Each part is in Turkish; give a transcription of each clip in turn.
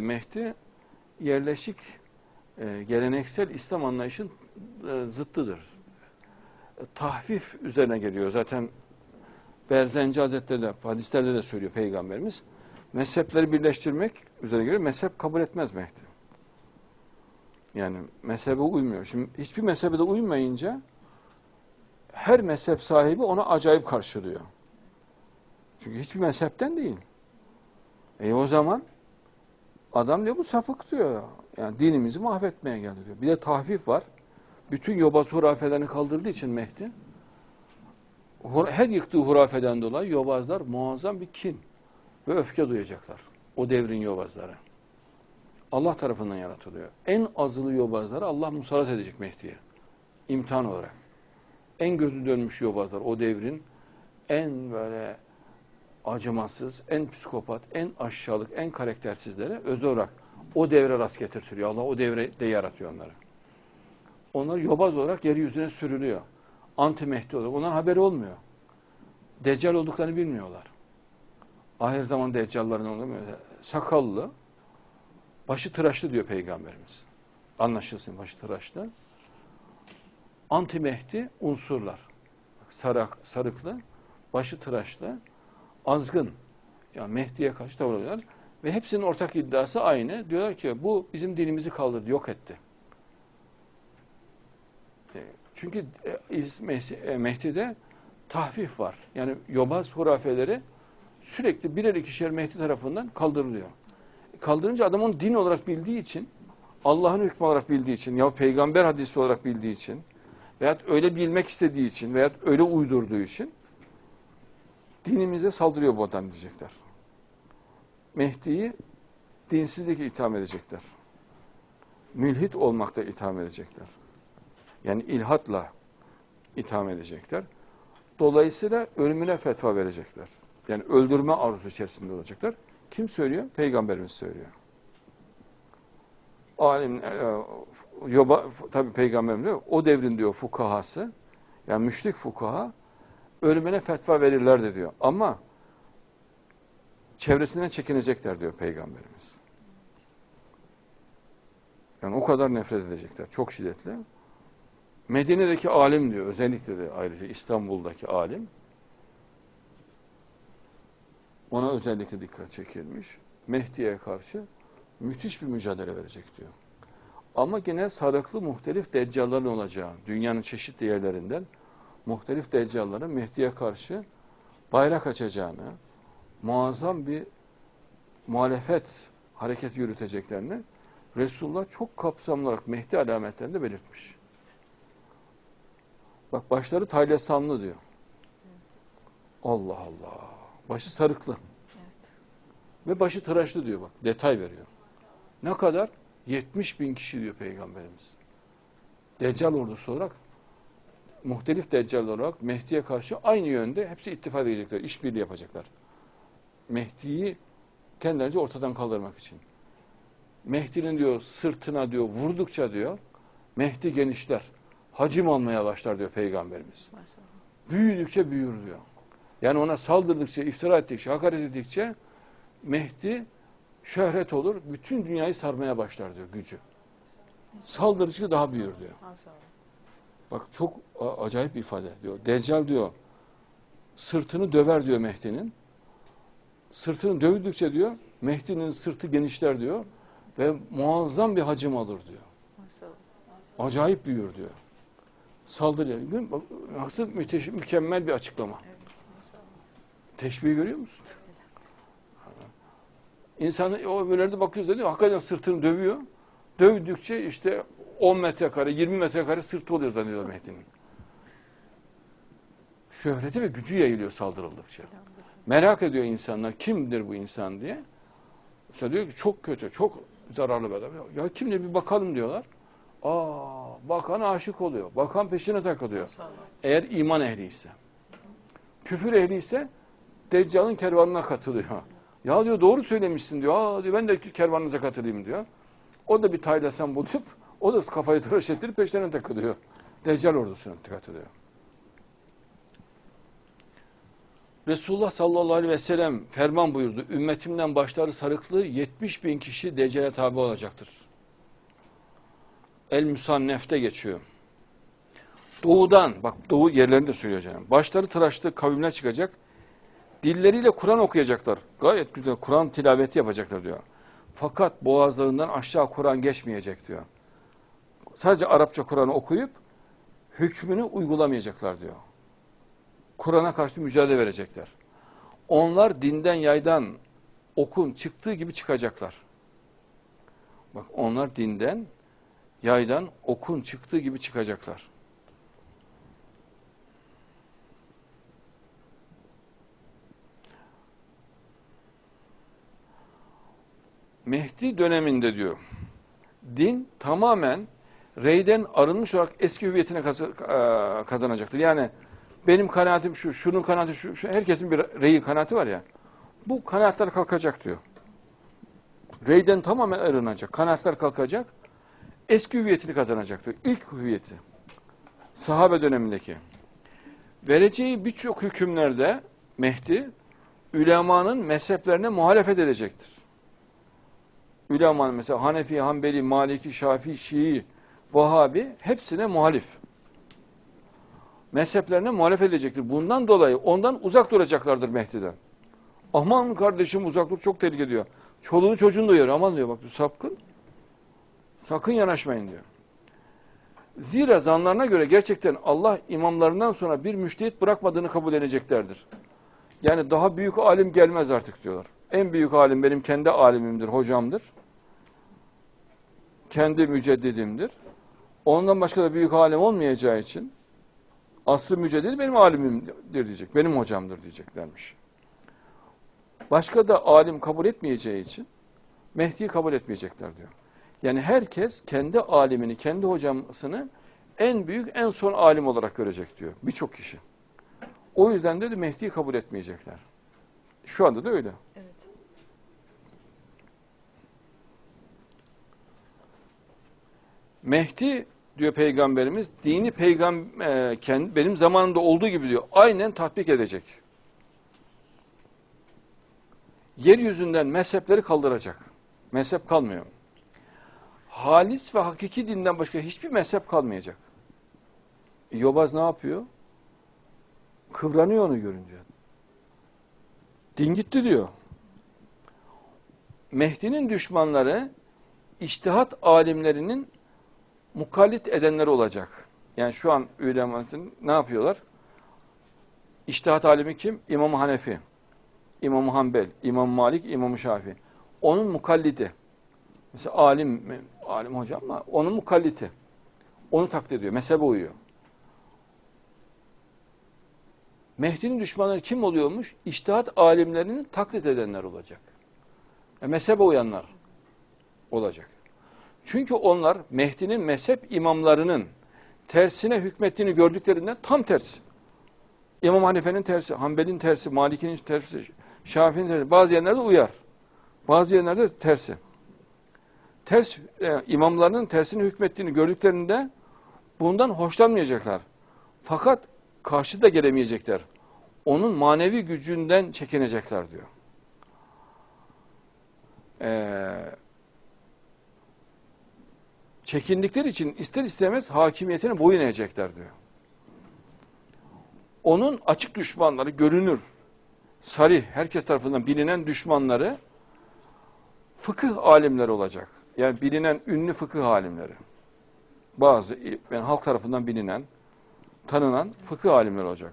Mehdi yerleşik e, geleneksel İslam anlayışın e, zıttıdır. E, tahfif üzerine geliyor. Zaten Berzenci Hazretleri de hadislerde de söylüyor Peygamberimiz. Mezhepleri birleştirmek üzerine geliyor. Mezhep kabul etmez Mehdi. Yani mezhebe uymuyor. Şimdi hiçbir mezhebe de uymayınca her mezhep sahibi ona acayip karşılıyor. Çünkü hiçbir mezhepten değil. E o zaman adam diyor bu sapık diyor. Yani dinimizi mahvetmeye geldi diyor. Bir de tahfif var. Bütün yobaz hurafelerini kaldırdığı için Mehdi her yıktığı hurafeden dolayı yobazlar muazzam bir kin ve öfke duyacaklar. O devrin yobazları. Allah tarafından yaratılıyor. En azılı yobazları Allah musallat edecek Mehdi'ye. İmtihan olarak. En gözü dönmüş yobazlar o devrin en böyle acımasız, en psikopat, en aşağılık, en karaktersizlere özel olarak o devre rast getirtiyor. Allah o devre de yaratıyor onları. Onlar yobaz olarak yeryüzüne sürülüyor. Anti Mehdi olarak. Onların haberi olmuyor. Deccal olduklarını bilmiyorlar. Ahir zaman deccalların olmuyor. Sakallı, başı tıraşlı diyor Peygamberimiz. Anlaşılsın başı tıraşlı. Anti Mehdi unsurlar. Sarak, sarıklı, başı tıraşlı, azgın. Yani Mehdi'ye karşı tavır alıyorlar. Ve hepsinin ortak iddiası aynı. Diyorlar ki bu bizim dinimizi kaldırdı, yok etti. E, Çünkü e, e, Mehdi'de tahfif var. Yani yobaz hurafeleri sürekli birer ikişer Mehdi tarafından kaldırılıyor. Kaldırınca adam onu din olarak bildiği için, Allah'ın hükmü olarak bildiği için, ya peygamber hadisi olarak bildiği için, veyahut öyle bilmek istediği için, veyahut öyle uydurduğu için dinimize saldırıyor bu adam diyecekler. Mehdi'yi dinsizlikle itham edecekler. Mülhit olmakta itham edecekler. Yani ilhatla itham edecekler. Dolayısıyla ölümüne fetva verecekler. Yani öldürme arzusu içerisinde olacaklar. Kim söylüyor? Peygamberimiz söylüyor. Alim, e, yoba, tabi peygamberimiz diyor, o devrin diyor fukahası, yani müşrik fukaha, ölümüne fetva verirlerdi diyor. Ama çevresinden çekinecekler diyor peygamberimiz. Yani o kadar nefret edecekler. Çok şiddetli. Medine'deki alim diyor. Özellikle de ayrıca İstanbul'daki alim. Ona özellikle dikkat çekilmiş. Mehdi'ye karşı müthiş bir mücadele verecek diyor. Ama yine sarıklı muhtelif deccalların olacağı, dünyanın çeşitli yerlerinden muhtelif deccalların Mehdi'ye karşı bayrak açacağını, muazzam bir muhalefet hareketi yürüteceklerini Resulullah çok kapsamlı olarak Mehdi alametlerinde belirtmiş. Bak başları taylesanlı diyor. Allah Allah. Başı sarıklı Evet. ve başı tıraşlı diyor bak. Detay veriyor. Ne kadar? 70 bin kişi diyor Peygamberimiz. Deccal ordusu olarak muhtelif deccal olarak Mehdi'ye karşı aynı yönde hepsi ittifak edecekler, işbirliği yapacaklar. Mehdi'yi kendilerince ortadan kaldırmak için. Mehdi'nin diyor sırtına diyor vurdukça diyor Mehdi genişler. Hacim almaya başlar diyor Peygamberimiz. Maşallah. Büyüdükçe büyür diyor. Yani ona saldırdıkça, iftira ettikçe, hakaret ettikçe Mehdi şöhret olur, bütün dünyayı sarmaya başlar diyor gücü. Saldırıcı daha büyür diyor. Maşallah. Bak çok acayip bir ifade diyor. Deccal diyor sırtını döver diyor Mehdi'nin. Sırtını dövdükçe diyor Mehdi'nin sırtı genişler diyor ve muazzam bir hacim alır diyor. Acayip büyür diyor. Saldırıyor. Nasıl müteş, mükemmel bir açıklama. Teşbihi görüyor musun? İnsan o öbürlerde bakıyoruz da diyor, hakikaten sırtını dövüyor. Dövdükçe işte 10 metrekare, 20 metrekare sırtı oluyor zannediyor Mehdi'nin. Şöhreti ve gücü yayılıyor saldırıldıkça. Merak ediyor insanlar kimdir bu insan diye. Mesela diyor ki çok kötü, çok zararlı bir adam. Ya kimdir bir bakalım diyorlar. Aa, bakan aşık oluyor. Bakan peşine takılıyor. Eğer iman ehli ise. Küfür ehli ise Deccal'ın kervanına katılıyor. Ya diyor doğru söylemişsin diyor. Aa diyor ben de kervanınıza katılayım diyor. O da bir taylasan bulup o da kafayı tıraş ettirip peşlerine takılıyor. Deccal ordusuna katılıyor. Resulullah sallallahu aleyhi ve sellem ferman buyurdu. Ümmetimden başları sarıklı 70 bin kişi decale tabi olacaktır. El Musannef'te geçiyor. Doğudan, bak doğu yerlerini de söylüyor canım. Başları tıraşlı kavimler çıkacak. Dilleriyle Kur'an okuyacaklar. Gayet güzel Kur'an tilaveti yapacaklar diyor. Fakat boğazlarından aşağı Kur'an geçmeyecek diyor. Sadece Arapça Kur'an'ı okuyup hükmünü uygulamayacaklar diyor. Kur'an'a karşı mücadele verecekler. Onlar dinden yaydan okun çıktığı gibi çıkacaklar. Bak onlar dinden yaydan okun çıktığı gibi çıkacaklar. Mehdi döneminde diyor, din tamamen reyden arınmış olarak eski hüviyetine eee, kazanacaktır. Yani benim kanaatim şu, şunun kanaati şu, şu, herkesin bir reyi kanaati var ya. Bu kanaatler kalkacak diyor. Reyden tamamen arınacak, kanaatler kalkacak, eski hüviyetini kazanacak diyor. İlk hüviyeti. Sahabe dönemindeki. Vereceği birçok hükümlerde Mehdi, ülemanın mezheplerine muhalefet edecektir. Ülemanın mesela Hanefi, Hanbeli, Maliki, Şafii, Şii, Vahabi hepsine muhalif. Mezheplerine muhalefet edecektir. Bundan dolayı ondan uzak duracaklardır Mehdi'den. Aman kardeşim uzak dur çok tehlike diyor. Çoluğunu çocuğunu da uyarıyor. Aman diyor bak sakın. Sakın yanaşmayın diyor. Zira zanlarına göre gerçekten Allah imamlarından sonra bir müştehit bırakmadığını kabul edeceklerdir. Yani daha büyük alim gelmez artık diyorlar. En büyük alim benim kendi alimimdir, hocamdır. Kendi müceddidimdir. Ondan başka da büyük alim olmayacağı için aslı müceddidi benim alimimdir diyecek. Benim hocamdır diyeceklermiş. Başka da alim kabul etmeyeceği için Mehdi'yi kabul etmeyecekler diyor. Yani herkes kendi alimini, kendi hocasını en büyük, en son alim olarak görecek diyor. Birçok kişi. O yüzden de Mehdi'yi kabul etmeyecekler. Şu anda da öyle. Evet. Mehdi diyor peygamberimiz dini peygam e, kendi, benim zamanımda olduğu gibi diyor aynen tatbik edecek. Yeryüzünden mezhepleri kaldıracak. Mezhep kalmıyor. Halis ve hakiki dinden başka hiçbir mezhep kalmayacak. E, Yobaz ne yapıyor? Kıvranıyor onu görünce. Din gitti diyor. Mehdi'nin düşmanları iştihat alimlerinin mukallit edenleri olacak. Yani şu an ulemanın ne yapıyorlar? İştihat alimi kim? İmam Hanefi, İmam Hanbel, İmam Malik, İmam Şafi. Onun mukallidi. Mesela alim, alim hocam ama onun mukalliti. Onu taklit ediyor, mezhebe uyuyor. Mehdi'nin düşmanları kim oluyormuş? İştihat alimlerini taklit edenler olacak. E, mezhebe uyanlar olacak. Çünkü onlar Mehdi'nin mezhep imamlarının tersine hükmettiğini gördüklerinden tam tersi. İmam Hanife'nin tersi, Hanbel'in tersi, Malik'in tersi, Şafii'nin tersi. Bazı yerlerde uyar. Bazı yerlerde tersi. Ters e, imamlarının tersine hükmettiğini gördüklerinde bundan hoşlanmayacaklar. Fakat karşı da gelemeyecekler. Onun manevi gücünden çekinecekler diyor. Eee çekindikleri için ister istemez hakimiyetine boyun eğecekler diyor. Onun açık düşmanları görünür, sarih, herkes tarafından bilinen düşmanları fıkıh alimleri olacak. Yani bilinen ünlü fıkıh alimleri. Bazı yani halk tarafından bilinen, tanınan fıkıh alimleri olacak.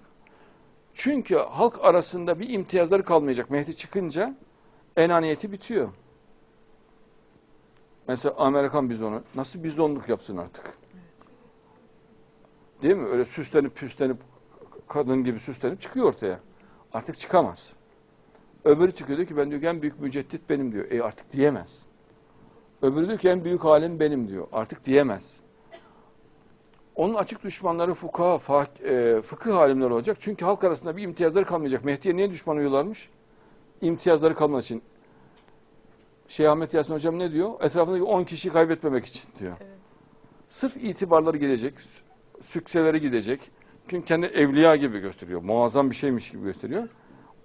Çünkü halk arasında bir imtiyazları kalmayacak. Mehdi çıkınca enaniyeti bitiyor. Mesela Amerikan bizonu nasıl bizonluk yapsın artık? Değil mi? Öyle süslenip püslenip kadın gibi süslenip çıkıyor ortaya. Artık çıkamaz. Öbürü çıkıyor diyor ki ben diyor ki en büyük müceddit benim diyor. E artık diyemez. Öbürü diyor ki en büyük alim benim diyor. Artık diyemez. Onun açık düşmanları fukaha, fah, e, fıkıh alimleri olacak. Çünkü halk arasında bir imtiyazları kalmayacak. Mehdi'ye niye düşman oluyorlarmış? İmtiyazları kalmadığı için. Şeyh Ahmet Yasin Hocam ne diyor? Etrafındaki 10 kişi kaybetmemek için diyor. Evet. Sırf itibarları gidecek, sü- sükseleri gidecek. Çünkü kendi evliya gibi gösteriyor. Muazzam bir şeymiş gibi gösteriyor.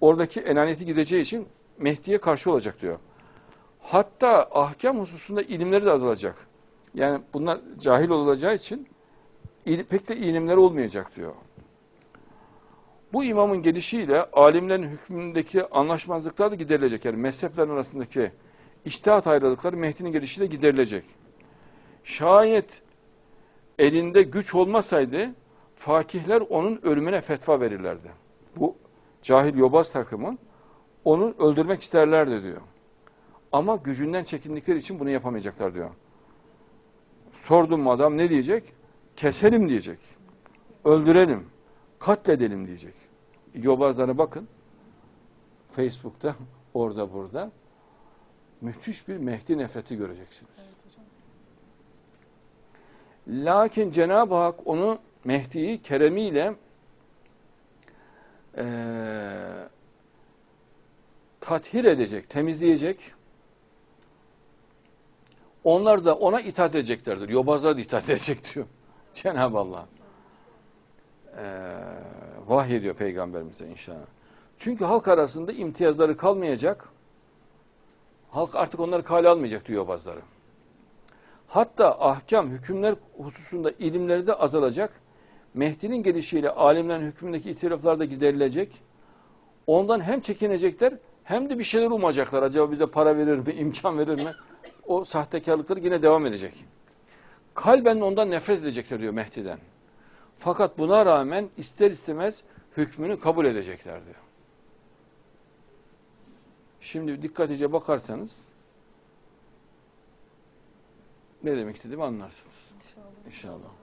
oradaki enaniyeti gideceği için Mehdi'ye karşı olacak diyor. Hatta ahkam hususunda ilimleri de azalacak. Yani bunlar cahil olacağı için pek de ilimleri olmayacak diyor. Bu imamın gelişiyle alimlerin hükmündeki anlaşmazlıklar da giderilecek. Yani mezheplerin arasındaki iştihat ayrılıkları Mehdi'nin gelişiyle giderilecek. Şayet elinde güç olmasaydı fakihler onun ölümüne fetva verirlerdi. Bu cahil yobaz takımın onu öldürmek isterlerdi diyor. Ama gücünden çekindikleri için bunu yapamayacaklar diyor. Sordum adam ne diyecek? Keselim diyecek. Öldürelim. Katledelim diyecek. Yobazlara bakın. Facebook'ta orada burada müthiş bir Mehdi nefreti göreceksiniz. Evet hocam. Lakin Cenab-ı Hak onu Mehdi'yi keremiyle eee tathir edecek, temizleyecek. Onlar da ona itaat edeceklerdir. Yobazlar da itaat edecek diyor. Cenab-ı Allah. Eee vahyediyor peygamberimize inşallah. Çünkü halk arasında imtiyazları kalmayacak. Halk artık onları kale almayacak diyor yobazları. Hatta ahkam, hükümler hususunda ilimleri de azalacak. Mehdi'nin gelişiyle alimlerin hükmündeki itiraflar da giderilecek. Ondan hem çekinecekler hem de bir şeyler umacaklar. Acaba bize para verir mi, imkan verir mi? O sahtekarlıkları yine devam edecek. Kalben ondan nefret edecekler diyor Mehdi'den. Fakat buna rağmen ister istemez hükmünü kabul edecekler diyor. Şimdi dikkatlice bakarsanız ne demek istediğimi anlarsınız. İnşallah. İnşallah.